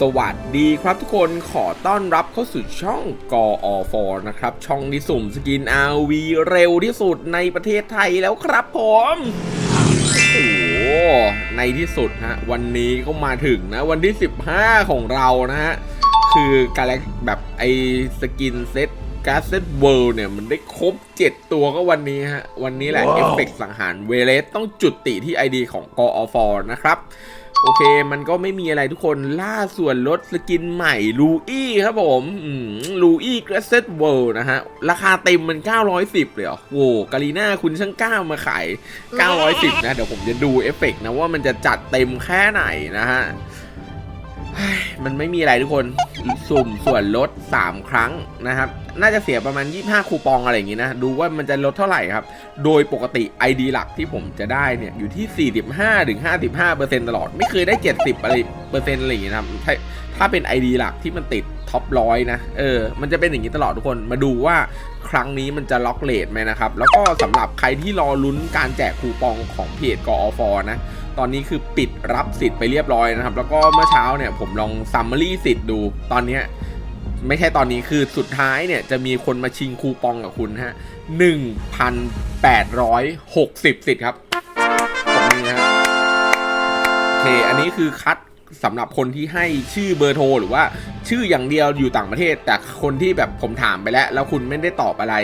สวัสดีครับทุกคนขอต้อนรับเข้าสู่ช่องกอฟนะครับ ช่องที่สุ่มสกิน RV เร็วที่สุดในประเทศไทยแล้วครับผมโอ้โหในที่สุดฮะวันนี้ก็มาถึงนะ วันที่ 15 ของเรานะฮะ คือการแบบไอสกินเซ็ตการ์ดเซตเวิลด์เนี่ย มันได้ครบ 7 ตัวก็วันนี้ฮะ วันนี้แหละว้าวเอฟเฟกต์สังหารเวเลสต้องจุดติที่ ID ของกอฟนะครับ โอเค มันก็ไม่มีอะไรทุกคนล่าส่วนลดสกินใหม่ลูอี้ครับผมลูอี้กรเซตเวิลด์นะฮะ ราคาเต็มมัน 910 เลยเหรอโว้กาลีน่าคุณช่างกล้ามาขาย 910 นะ เดี๋ยวผมจะดูเอฟเฟกต์นะว่ามันจะจัดเต็มแค่ไหนนะฮะ มันไม่มีอะไรทุกคน สุ่มส่วนลด 3 ครั้งนะครับ น่าจะเสียประมาณ 25 คูปองอะไรอย่างงี้นะ ดูว่ามันจะลดเท่าไหร่ครับ โดยปกติ ID หลักที่ผมจะได้เนี่ยอยู่ที่ 45ถึง55เปอร์เซ็นต์ตลอด ไม่เคยได้ 70อะไรเปอร์เซ็นต์อะไรอย่างงี้นะครับถ้าถ้าเป็น ID หลักที่มันติดท็อปร้อยนะ เออ มันจะเป็นอย่างนี้ตลอดทุกคน มาดูว่าครั้งนี้มันจะล็อกเลทไหมนะครับ แล้วก็สำหรับใครที่รอลุ้นการแจกคูปองของเพจกอฟนะ ตอนนี้คือปิดรับสิทธิ์ไปเรียบร้อยนะครับ แล้วก็เมื่อเช้าเนี่ยผมลองซัมมารีสิทธิ์ดู ตอนเนี้ย ไม่ใช่ตอนนี้คือสุดท้ายเนี่ยจะมีคนมาชิงคูปองกับคุณฮะ 1,860 สิทธิ์ครับ ตรงนี้นะฮะโอเค อันนี้คือคัดสำหรับคนที่ให้ชื่อเบอร์โทรหรือว่าชื่ออย่างเดียวอยู่ต่างประเทศ แต่คนที่แบบผมถามไปแล้ว แล้วคุณไม่ได้ตอบอะไร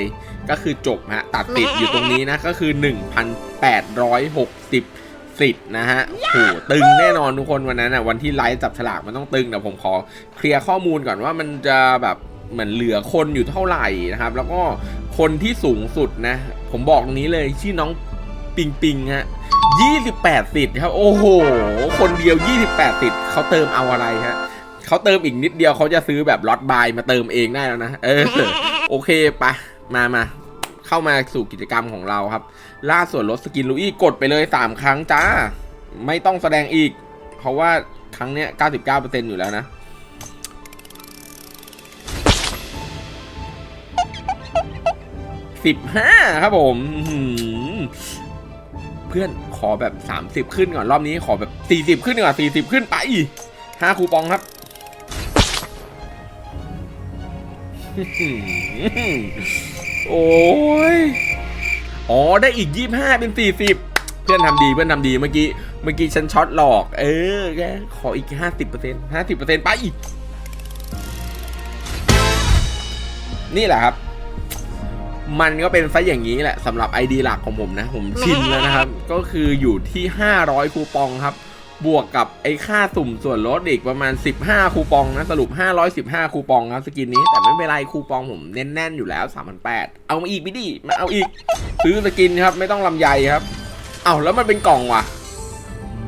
ก็คือจบฮะ ตัดติดอยู่ตรงนี้นะ ก็คือ 1,860 สิทธิ์นะฮะโหตึงแน่นอนทุกคนวันนั้นอะวันที่ไลฟ์จับฉลากมันต้องตึงเดี๋ยวผมขอเคลียร์ข้อมูลก่อนว่ามันจะแบบเหมือนเหลือคนอยู่เท่าไหร่นะครับ แล้วก็คนที่สูงสุดนะ ผมบอกตรงนี้เลยชื่อน้องปิงปิงฮะ28สิทธิ์ครับ โอ้โห คนเดียว28สิทธิ์เขาเติมเอาอะไรฮะเขาเติมอีกนิดเดียวเขาจะซื้อแบบล็อตบายมาเติมเองได้แล้วนะ เออ โอเคไปมามา เข้ามาสู่กิจกรรมของเราครับ ล่าส่วนลดสกินลูอี้กดไปเลย 3 ครั้งจ้า ไม่ต้องแสดงอีก เพราะว่าครั้งเนี้ย 99%อยู่แล้วนะ15ครับผมเพื่อนขอแบบ30ขึ้นก่อนรอบนี้ขอแบบ40ขึ้นก่อน40ขึ้นไป5คูปองครับ โอ้ย อ๋อได้อีก 25 เป็น 40 เพื่อนทำดีเพื่อนทำดีเมื่อกี้ เมื่อกี้ฉันช็อตหลอก เออแกขออีก 50% 50%ไปอีก นี่แหละครับ มันก็เป็นซะอย่างนี้แหละสำหรับ ID หลักของผมนะ ผมชินแล้วนะครับ ก็คืออยู่ที่ 500 คูปองครับ บวกกับไอ้ค่าสุ่มส่วนลดอีกประมาณ 15 คูปองนะสรุป 515 คูปองครับสกินนี้แต่ไม่เป็นไรคูปองผมแน่นๆอยู่แล้ว3,800เอามาอีกไม่ดีมาเอาอีก ซื้อสกินครับไม่ต้องลำไยครับเอาแล้วมันเป็นกล่องว่ะ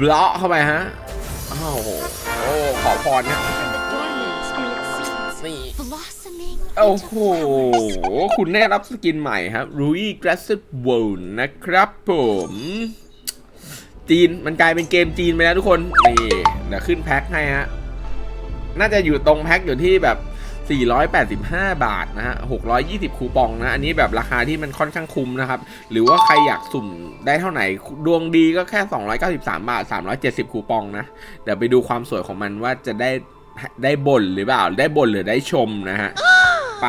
บล็อกเข้าไปฮะอ้าวโหโอ้ขอพรนะนี่โอ้โห คุณได้รับสกินใหม่ครับ Rui g r a s s e d World นะครับผม จีนมันกลายเป็นเกมจีนไปแล้วทุกคน นี่เดี๋ยวขึ้นแพ็คให้ฮะ น่าจะอยู่ตรงแพ็คอยู่ที่แบบ 485 บาทนะฮะ 620 คูปองนะ อันนี้แบบราคาที่มันค่อนข้างคุ้มนะครับ หรือว่าใครอยากสุ่มได้เท่าไหร่ดวงดีก็แค่ 293 บาท 370 คูปองนะ เดี๋ยวไปดูความสวยของมันว่าจะได้ได้บ่นหรือเปล่า ได้บ่นหรือได้ชมนะฮะ ไป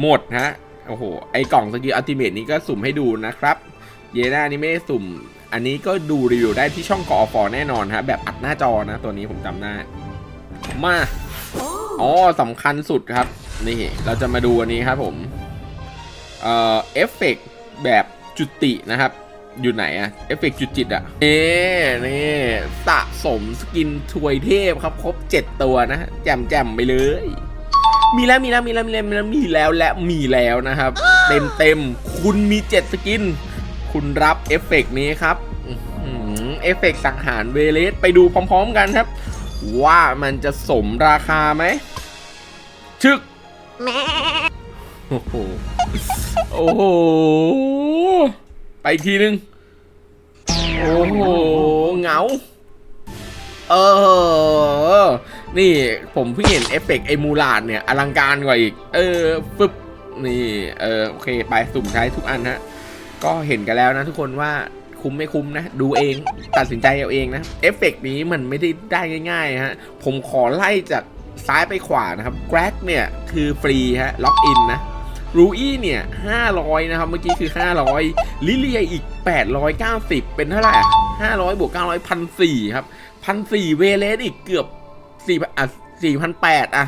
หมดฮะ โอ้โห ไอกล่องสกิลอัลติเมทนี้ก็สุ่มให้ดูนะครับ เยน่านี่ไม่ได้สุ่ม อันนี้ก็ดูรีวิวได้ที่ช่องกอฟอแน่นอนฮะแบบอัดหน้าจอนะ ตัวนี้ผมจำได้มาอ๋อสำคัญสุดครับ นี่เราจะมาดูอันนี้ครับผม เอ่อเอฟเฟกต์แบบจุตินะครับอยู่ไหนอะเอฟเฟกต์จุดจิตอะเอ๊นี่สะสมสกินถวยเทพครับ ครบ 7 ตัวนะ แจมแจมไปเลย มีแล้วมีแล้วมีแล้วมีแล้วมีแล้วมีแล้วและมีแล้วนะครับ เต็มเต็มคุณมี 7 สกิน คุณรับเอฟเฟกต์นี้ครับ เอฟเฟกต์สังหารเวเลสไปดูพร้อม ๆ กันครับ ว่ามันจะสมราคาไหมชึกโอ้โหโอ้โหไปอีกทีนึง โอ้โหเหงาเออ นี่ผมเพิ่งเห็นเอฟเฟกต์ไอมูลาดเนี่ย อลังการกว่าอีก เออฟึบนี่ เออ โอเค ไปสุ่มใช้ทุกอันฮะก็เห็นกันแล้วนะทุกคนว่า คุ้มไม่คุ้มนะ ดูเองตัดสินใจเอาเองนะเอฟเฟกต์นี้มันไม่ได้ได้ง่ายๆฮะผมขอไล่จากซ้ายไปขวานะครับแกร็กเนี่ยคือฟรีฮะล็อกอินนะรูอี้เนี่ย500 นะครับ เมื่อกี้คือ 500 ลิเลียอีก 890 เป็นเท่าไหร่500 บวก 900พันสี่ครับพันสี่เวเลสอีกเกือบ4อะ4,800 อะ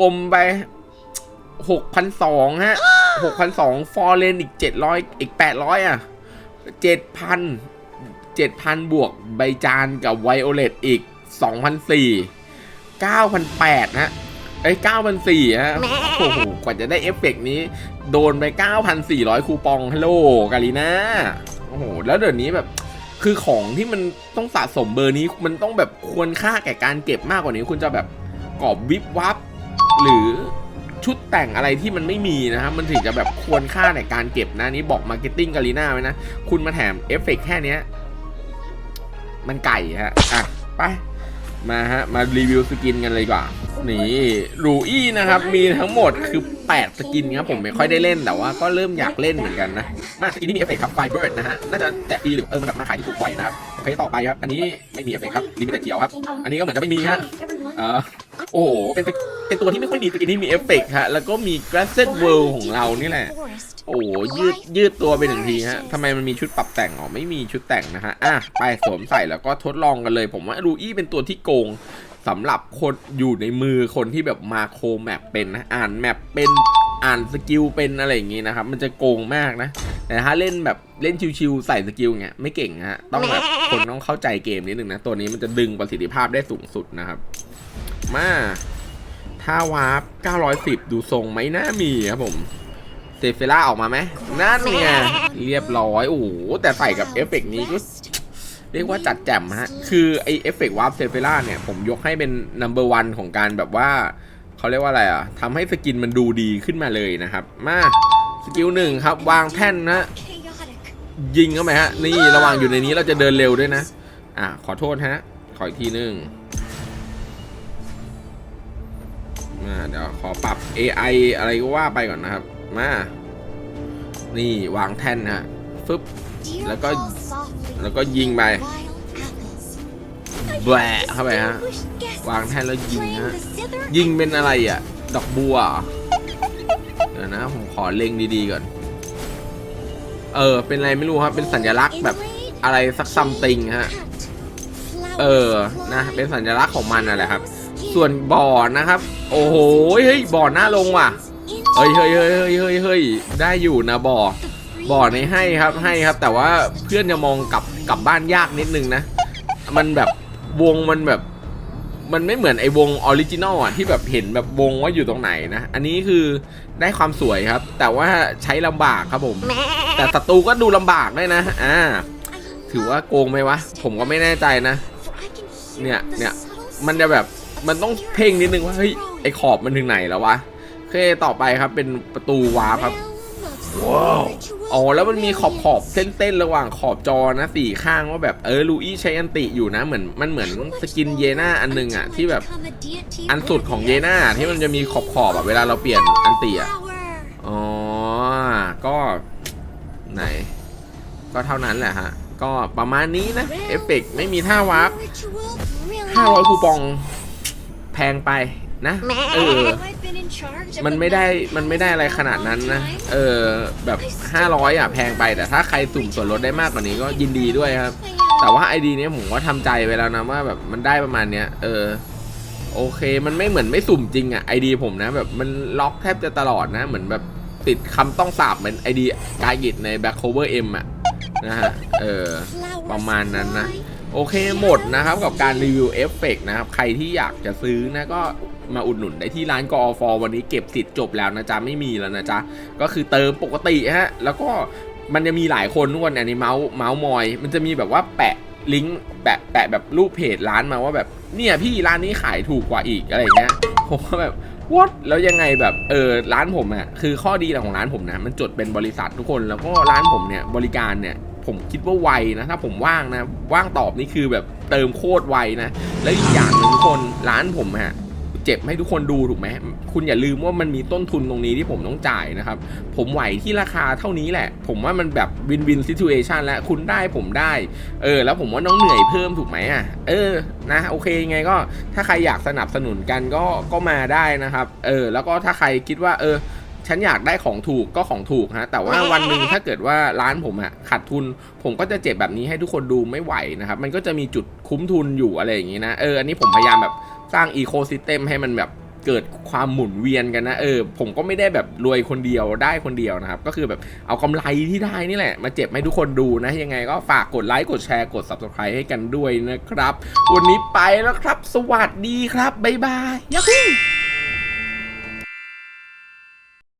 กลมๆไป 6,200 ฮะ 6,200 ฟอร์เรนอีก 700 อีก 800 อะ 7,000 7,000 บวกใบจานกับไวโอเลตอีก2,400 9,800ฮะเอ้ย9,400ฮะโอ้โห กว่าจะได้เอฟเฟกต์นี้ โดนไป 9,400 คูปองฮัลโหลกาลีนาโอ้โห แล้วเดี๋ยวนี้แบบคือของที่มันต้องสะสมเบอร์นี้มันต้องแบบควรค่าแก่การเก็บมากกว่านี้ คุณจะแบบกรอบวิบวับ หรือ ชุดแต่งอะไรที่มันไม่มีนะครับ มันถึงจะแบบควรค่าในการเก็บนะนี่บอกมาร์เก็ตติ้งกาลีน่าไว้นะ คุณมาแถมเอฟเฟกต์แค่นี้มันไก่ฮะ อะ ไป มาฮะ มารีวิวสกินกันเลยดีกว่า นี่รูอี้นะครับ มีทั้งหมดคือ 8 สกินครับผมไม่ค่อยได้เล่นแต่ว่าก็เริ่มอยากเล่นเหมือนกันนะมาสกินนี้มีเอฟเฟกต์ครับไฟเบิร์ดนะฮะ น่าจะแจกฟรีหรือเออมันแบบมาขายที่ถูกปล่อยนะครับ โอเคต่อไปครับ อันนี้ไม่มีเอฟเฟกต์ครับลิมิเต็ดเขียวครับ อันนี้ก็เหมือนจะไม่มีฮะเออโอ้โหเป็น เป็นตัวที่ไม่ค่อยมีสกินที่มีเอฟเฟกต์ฮะ แล้วก็มี g r a s s e d World ของเรานี่แหละ โอ้ยืดยืดตัวไปหนึ่งทีฮะทำไมมันมีชุดปรับแต่งอ๋อไม่มีชุดแต่งนะฮะ อะ ไปสวมใส่แล้วก็ทดลองกันเลย ผมว่ารูอี้เป็นตัวที่โกงสำหรับคนอยู่ในมือคนที่แบบมาโครแมปเป็นนะ อ่านแมปเป็นอ่านสกิลเป็นอะไรอย่างงี้นะครับ มันจะโกงมากนะ แต่ถ้าเล่นแบบเล่นชิวๆใส่สกิลเงี้ยไม่เก่งฮะ ต้องแบบคนต้องเข้าใจเกมนิดนึงนะ ตัวนี้มันจะดึงประสิทธิภาพได้สูงสุดนะครับ มา ถ้าวาร์ป910 ดูทรงไหมน่ามีครับผมเซเฟล่าออกมาไหมนั่นไงเรียบร้อย โอ้โห แต่ใส่กับเอฟเฟกต์นี้ก็เรียกว่าจัดแจ่มฮะ คือไอเอฟเฟกต์วาร์ปเซเฟล่าเนี่ย ผมยกให้เป็นนัมเบอร์วันของการแบบว่า เขาเรียกว่าอะไรอะทำให้สกินมันดูดีขึ้นมาเลยนะครับ มาสกิลหนึ่งครับ วางแท่นนะยิงเข้าไปฮะ นี่ระหว่างอยู่ในนี้เราจะเดินเร็วด้วยนะ อะขอโทษฮะ ขออีกทีหนึ่ง เดี๋ยวขอปรับ AI อะไรก็ว่าไปก่อนนะครับ มา นี่วางแท่นฮะฟึบแล้วก็แล้วก็ยิงไปแบะเข้าไปฮะวางแท่นแล้วยิงฮะยิงเป็นอะไรอะ ดอกบัวเหรอเดี๋ยวนะผมขอเล็งดีๆก่อน เออ เป็นอะไรไม่รู้ครับ เป็นสัญลักษณ์แบบอะไรสักซัมติงฮะ เออ นะ เป็นสัญลักษณ์ของมันนั่นแหละครับ ส่วนบ่อนะครับ โอ้โหเฮ้ยบ่อหน้าลงว่ะเฮ้ยเฮ้ยเฮ้ยเฮ้ยเฮ้ยเฮ้ยได้อยู่นะบ่อบ่อในให้ครับให้ครับ แต่ว่าเพื่อนจะมองกลับกลับบ้านยากนิดนึงนะ มันแบบวงมันแบบ มันไม่เหมือนไอ้วงออริจินอลอะที่แบบเห็นแบบวงว่าอยู่ตรงไหนนะ อันนี้คือได้ความสวยครับ แต่ว่าใช้ลำบากครับผม แต่ศัตรูก็ดูลำบากด้วยนะอ่าถือว่าโกงไหมวะ ผมก็ไม่แน่ใจนะ เนี่ยเนี่ยมันจะแบบ มันต้องเพ่งนิดนึงว่าเฮ้ยไอขอบมันถึงไหนแล้ววะโอเคต่อไปครับเป็นประตูวาร์ปครับว้าวอ๋อแล้วมันมีขอบขอบเส้นๆระหว่างขอบจอนะสี่ข้างว่าแบบเออลูอี้ใช้อันติอยู่นะเหมือนมันเหมือนสกินเยน่าอันหนึงอะที่แบบอันสุดของเยน่าที่มันจะมีขอบขอบๆอะเวลาเราเปลี่ยนอันติอะอ๋อก็ไหน ก็เท่านั้นแหละฮะก็ประมาณนี้นะเอฟเฟกต์ไม่มีท่าวาร์ป500คูปอง แพงไปนะเออมันไม่ได้มันไม่ได้อะไรขนาดนั้นนะ เออแบบ 500 อะแพงไปแต่ถ้าใครสุ่มส่วนลดได้มากกว่านี้ก็ยินดีด้วยครับ แต่ว่าไอดีนี้ยผมก็ทำใจไว้แล้วนะว่าแบบมันได้ประมาณเนี้ยเออโอเค มันไม่เหมือนไม่สุ่มจริงอะไอดีผมนะ แบบมันล็อกแทบจะตลอดนะ เหมือนแบบติดคำต้องสาบเหมือนไอดีกายิดใน Back Cover M อะนะฮะเออประมาณนั้นนะ โอเคหมดนะครับกับการรีวิวเอฟเฟกนะครับ ใครที่อยากจะซื้อนะก็มาอุดหนุนได้ที่ร้านกอฟวันนี้เก็บสิทธิ์จบแล้วนะจ๊ะ ไม่มีแล้วนะจ๊ะ ก็คือเติมปกติฮะ แล้วก็มันจะมีหลายคนทุกคนอันนี้เมาส์เมาส์มอย มันจะมีแบบว่าแปะลิงก์แปะแปะแบบรูปเพจร้านมาว่าแบบเนี่ยพี่ร้านนี้ขายถูกกว่าอีกอะไรเงี้ยผมก็แบบ what แล้วยังไงแบบเออร้านผมอะคือข้อดีของร้านผมนะ มันจดเป็นบริษัททุกคนแล้วก็ร้านผมเนี่ยบริการเนี่ย ผมคิดว่าไวนะถ้าผมว่างนะ ว่างตอบนี่คือแบบเติมโคตรไวนะ แล้วอีกอย่างหนึ่งคนร้านผมฮะเจ็บให้ทุกคนดูถูกไหมคุณอย่าลืมว่ามันมีต้นทุนตรงนี้ที่ผมต้องจ่ายนะครับ ผมไหวที่ราคาเท่านี้แหละ ผมว่ามันแบบวินวินซิ t u เอชันแล้วคุณได้ผมได้ เออ แล้วผมว่าน้องเหนื่อยเพิ่มถูกไหมอะ เออ นะ โอเคยังไงก็ถ้าใครอยากสนับสนุนกันก็ก็มาได้นะครับ เออ แล้วก็ถ้าใครคิดว่า เออ ฉันอยากได้ของถูกก็ของถูกฮะแต่ว่าวันหนึ่งถ้าเกิดว่าร้านผมอะขาดทุน ผมก็จะเจ็บแบบนี้ให้ทุกคนดูไม่ไหวนะครับมันก็จะมีจุดคุ้มทุนอยู่อะไรอย่างนี้นะเอออันนี้ผมพยายามแบบสร้างอีโคซิสเต็มให้มันแบบเกิดความหมุนเวียนกันนะเออผมก็ไม่ได้แบบรวยคนเดียวได้คนเดียวนะครับ ก็คือแบบเอากำไรที่ได้นี่แหละ มาเจ็บให้ทุกคนดูนะ ยังไงก็ฝากกดไลค์กดแชร์กด subscribe ให้กันด้วยนะครับ วันนี้ไปแล้วครับ สวัสดีครับ บ๊ายบายยัฮู